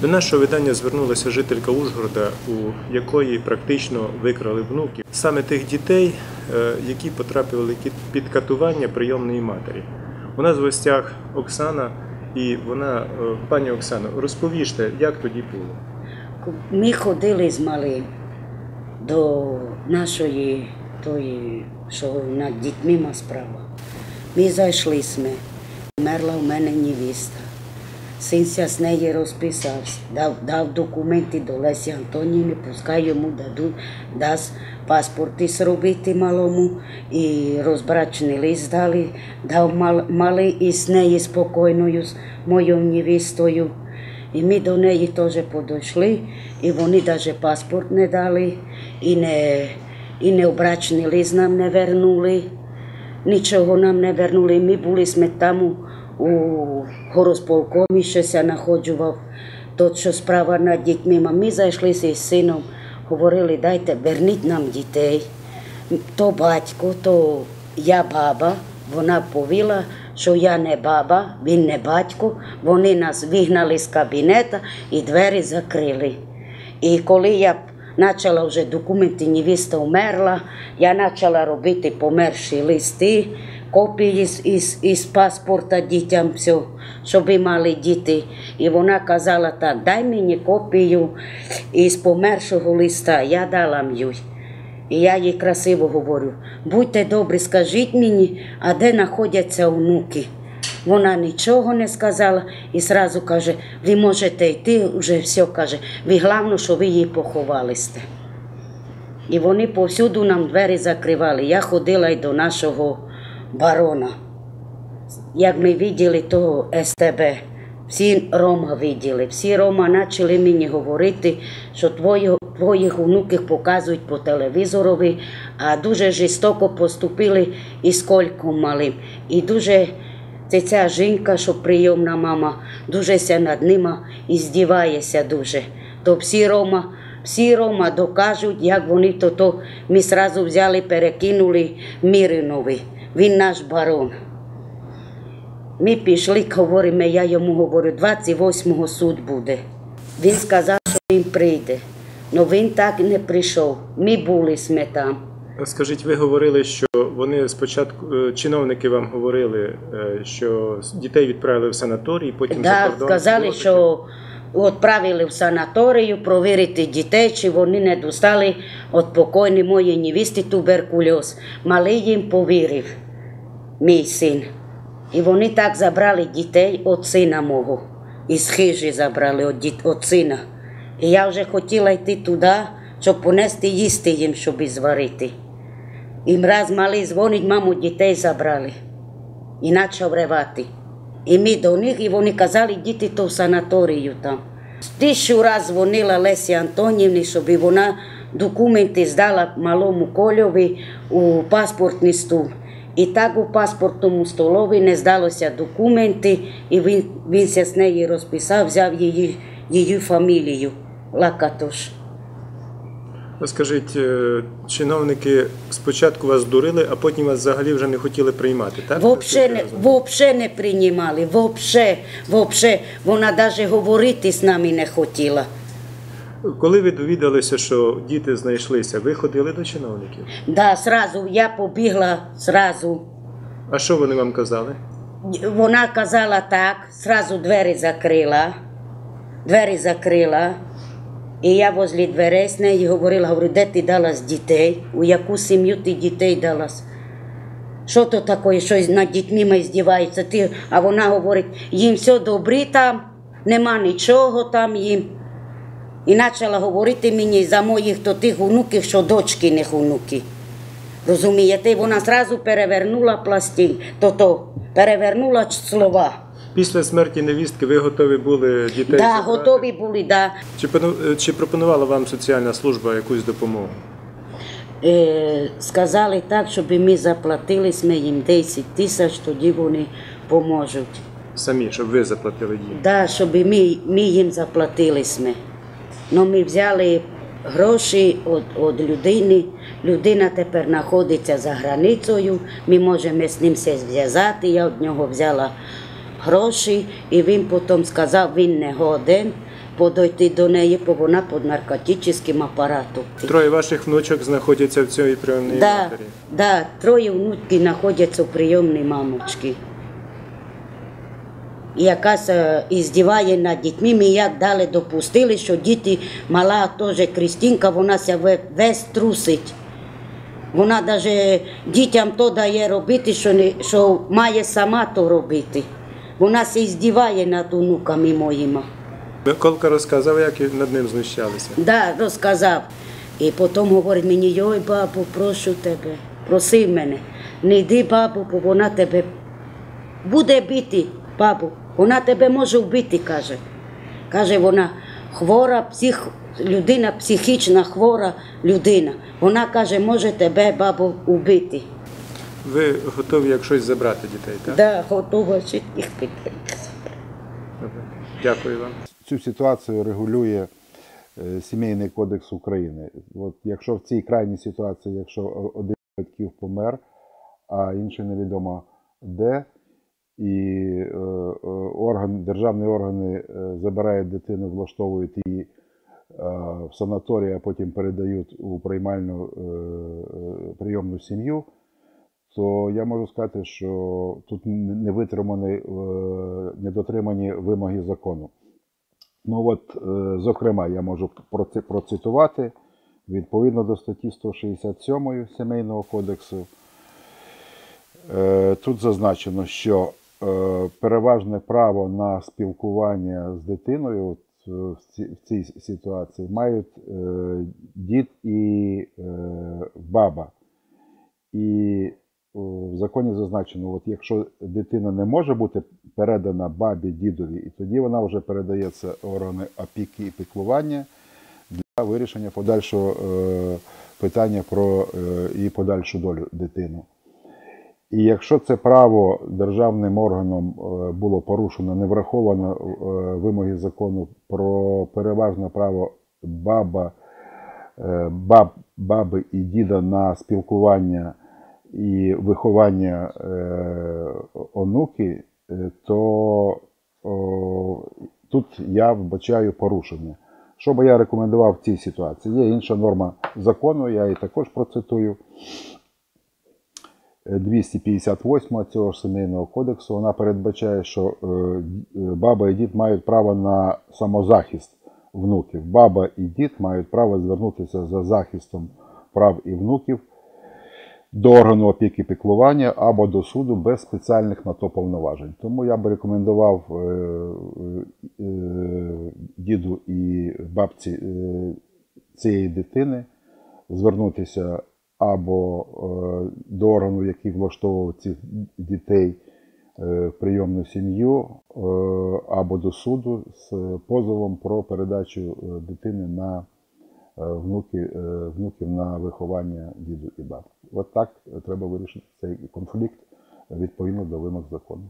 До нашого видання звернулася жителька Ужгорода, у якої практично викрали внуків саме тих дітей, е, які потрапили під катування прийомної матері. У нас в гостях Оксана, і вона, е, пані Оксано, розповіжте, як тоді було. Ми ходили з малим до нашої тої, що над дітьми ма справа. Ми зайшли сме. Мерла в мене невіста. Синся з неї розписався, дав, дав документи до Лесі Антонівни, пускай йому дасть паспорти зробити малому і розбрачний лист дали, дав мал, малий із неї спокійною, з моєю невістою. І ми до неї теж подійшли, і вони навіть паспорт не дали, і не, і не обрачний лист нам не вернули. Нічого нам не вернули. Ми були там у, горосполкомі, що знаходжував тот, що справа над дітьми. Ми зайшли з сином, говорили, дайте, верніть нам дітей. То батько, то я баба. Вона повіла, що я не баба, він не батько. Вони нас вигнали з кабінета і двері закрили. І коли я почала вже документи, невіста вмерла, я почала робити померші листи, копії з, із, із паспорта дітям, все, щоб мали діти. І вона казала так, дай мені копію із помершого листа, я дала їй. І я їй красиво говорю, будьте добрі, скажіть мені, а де знаходяться онуки. Вона нічого не сказала і зразу каже, ви можете йти, вже все каже, ви головне, що ви її поховали. І вони повсюду нам двері закривали. Я ходила й до нашого барона. Як ми бачили того СТБ, всі Рома виділи, всі Рома почали мені говорити, що твої, твоїх онуків показують по телевізорові, а дуже жорстоко поступили із кольком малим. І дуже це ця жінка, що прийомна мама, дуже ся над ними і здівається дуже. То всі Рома, всі Рома докажуть, як вони то, то ми зразу взяли, перекинули Міринові. Він наш барон. Ми пішли, говоримо, я йому говорю, 28-го суд буде. Він сказав, що він прийде. але він так не прийшов. Ми були сме там. Скажіть, ви говорили, що вони спочатку е, чиновники вам говорили, е, що дітей відправили в санаторій, потім за кордон. сказали, що відправили в санаторію провірити дітей, чи вони не достали від покойної моєї невісти туберкульоз. Малий їм повірив, мій син. І вони так забрали дітей від сина мого. Із хижі забрали від, від сина. І я вже хотіла йти туди, щоб понести їсти їм, щоб зварити. І раз малий дзвонить, маму дітей забрали. І почав ревати. І ми до них, і вони казали, діти то в санаторію там. Тисячу раз дзвонила Лесі Антонівні, щоб вона документи здала малому Кольові у паспортний стул. І так у паспортному столові не здалося документи, і він, він з неї розписав, взяв її, її фамілію Лакатош. Скажіть, е, чиновники спочатку вас дурили, а потім вас взагалі вже не хотіли приймати, так? Вообще не, вообще не приймали, вообще, вообще. Вона навіть говорити з нами не хотіла. Коли ви довідалися, що діти знайшлися, ви ходили до чиновників? Да, сразу я побігла, сразу. А що вони вам казали? Вона казала так, сразу двері закрила, двері закрила. І я возле дверей з нею говорила, говорю, де ти далась дітей, у яку сім'ю ти дітей далась? Що то таке, щось над дітьми ми здіваються? Ти, а вона говорить, їм все добре там, нема нічого там їм. І почала говорити мені за моїх то тих онуків, що дочки не онуки. Розумієте, вона зразу перевернула пластин, то то перевернула слова. Після смерті невістки ви готові були дітей? Да, готові були, да. Чи, чи пропонувала вам соціальна служба якусь допомогу? Е, сказали так, щоб ми заплатили ми їм 10 тисяч, тоді вони поможуть. Самі, щоб ви заплатили їм. Да, щоб ми, ми їм заплатили ми. Ну, ми взяли гроші від, людини. Людина тепер знаходиться за границею. Ми можемо з ним все зв'язати. Я від нього взяла гроші, і він потім сказав, він не годен. подойти до неї, бо вона під наркотичним апаратом. Троє ваших внучок знаходяться в цій прийомній Да, матері. да, троє внуків знаходяться у прийомній мамочці. І Якась е, іздіває над дітьми, ми як далі допустили, що діти, мала теж Крістінка, вона ся ве- весь трусить. Вона навіть дітям то дає робити, що, не, що має сама то робити. Вона се іздіває над онуками моїми. Миколка розказав, як над ним знущалися. Да, розказав. І потім говорить мені, йой, бабу, прошу тебе, просив мене, не йди, бабу, бо вона тебе буде бити, бабу. Вона тебе може вбити, каже. Каже, вона хвора, псих, людина психічна, хвора людина. Вона каже, може тебе, бабу, вбити. Ви готові як щось забрати дітей, так? Да, готова ще їх піти. Дякую вам. Цю ситуацію регулює е, Сімейний кодекс України. От якщо в цій крайній ситуації, якщо один з батьків помер, а інший невідомо де, і е, е, орган, державні органи е, забирають дитину, влаштовують її в санаторій, а потім передають у приймальну прийомну сім'ю, то я можу сказати, що тут не витримані, недотримані вимоги закону. Ну от, зокрема, я можу процитувати відповідно до статті 167 Сімейного кодексу. Тут зазначено, що переважне право на спілкування з дитиною от, е, в ці- в цій ситуації мають е, дід і е, баба. І в законі зазначено, от якщо дитина не може бути передана бабі, дідові, і тоді вона вже передається органи опіки і піклування для вирішення подальшого е, питання про е, її подальшу долю дитину. І якщо це право державним органом е, було порушено, не враховано е, вимоги закону про переважне право баба, е, баб, баби і діда на спілкування і виховання онуки, то тут я вбачаю порушення. Що би я рекомендував в цій ситуації? Є інша норма закону, я її також процитую. 258 цього ж сімейного кодексу вона передбачає, що е, баба і дід мають право на самозахист внуків. Баба і дід мають право звернутися за захистом прав і внуків до органу опіки піклування або до суду без спеціальних на то повноважень. Тому я би рекомендував е, е, діду і бабці цієї дитини звернутися або е, до органу, який влаштовував цих дітей е, в прийомну сім'ю, е, або до суду з позовом про передачу дитини на внуки, внуків на виховання діду і бабки. От так треба вирішити цей конфлікт відповідно до вимог закону.